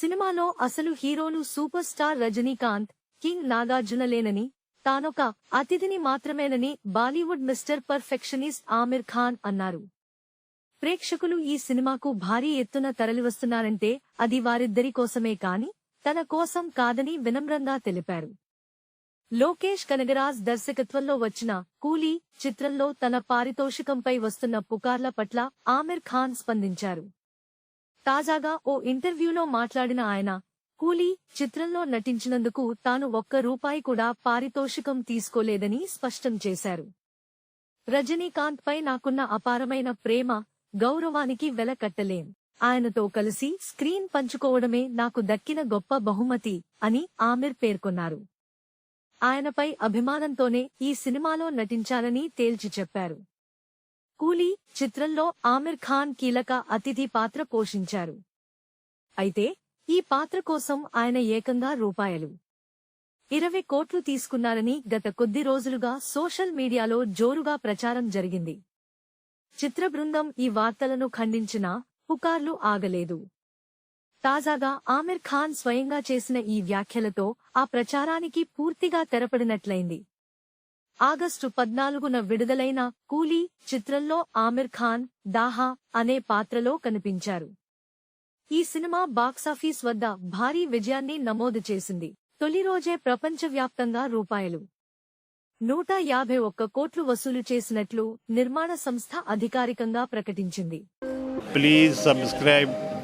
సినిమాలో అసలు హీరోలు సూపర్ స్టార్ రజనీకాంత్ కింగ్ నాగార్జునలేనని తానొక అతిథిని మాత్రమేనని బాలీవుడ్ మిస్టర్ పర్ఫెక్షనిస్ట్ ఆమిర్ ఖాన్ అన్నారు. ప్రేక్షకులు ఈ సినిమాకు భారీ ఎత్తున తరలివస్తున్నారంటే అది వారిద్దరి కోసమే కాని తన కోసం కాదని వినమ్రంగా తెలిపారు. లోకేష్ కనగరాజ్ దర్శకత్వంలో వచ్చిన కూలీ చిత్రంలో తన పారితోషికంపై వస్తున్న పుకార్ల పట్ల ఆమిర్ ఖాన్ స్పందించారు. తాజాగా ఓ ఇంటర్వ్యూలో మాట్లాడిన ఆయన కూలీ చిత్రంలో నటించినందుకు తాను ఒక్క రూపాయి కూడా పారితోషికం తీసుకోలేదని స్పష్టం చేశారు. రజనీకాంత్ పై నాకున్న అపారమైన ప్రేమ గౌరవానికి వెల కట్టలేం. ఆయనతో కలిసి స్క్రీన్ పంచుకోవడమే నాకు దక్కిన గొప్ప బహుమతి అని ఆమిర్ పేర్కొన్నారు. ఆయనపై అభిమానంతోనే ఈ సినిమాలో నటించాలని తేల్చి చెప్పారు. కూలీ చిత్రంలో ఆమిర్ ఖాన్ కీలక అతిథి పాత్ర పోషించారు. అయితే ఈ పాత్ర కోసం ఆయన ఏకంగా రూపాయలు ఇరవై కోట్లు తీసుకున్నారని గత కొద్ది రోజులుగా సోషల్ మీడియాలో జోరుగా ప్రచారం జరిగింది. చిత్ర బృందం ఈ వార్తలను ఖండించినా పుకార్లు ఆగలేదు. తాజాగా ఆమిర్ ఖాన్ స్వయంగా చేసిన ఈ వ్యాఖ్యలతో ఆ ప్రచారానికి పూర్తిగా తెరపడినట్లయింది. ఆగస్టు పద్నాలుగున విడుదలైన కూలీ చిత్రంలో ఆమిర్ ఖాన్ దాహా అనే పాత్రలో కనిపించారు. ఈ సినిమా బాక్సాఫీస్ వద్ద భారీ విజయాన్ని నమోదు చేసింది. తొలి రోజే ప్రపంచవ్యాప్తంగా రూపాయలు. నూట యాభై ఒక్క కోట్లు వసూలు చేసినట్లు నిర్మాణ సంస్థ అధికారికంగా ప్రకటించింది. Please subscribe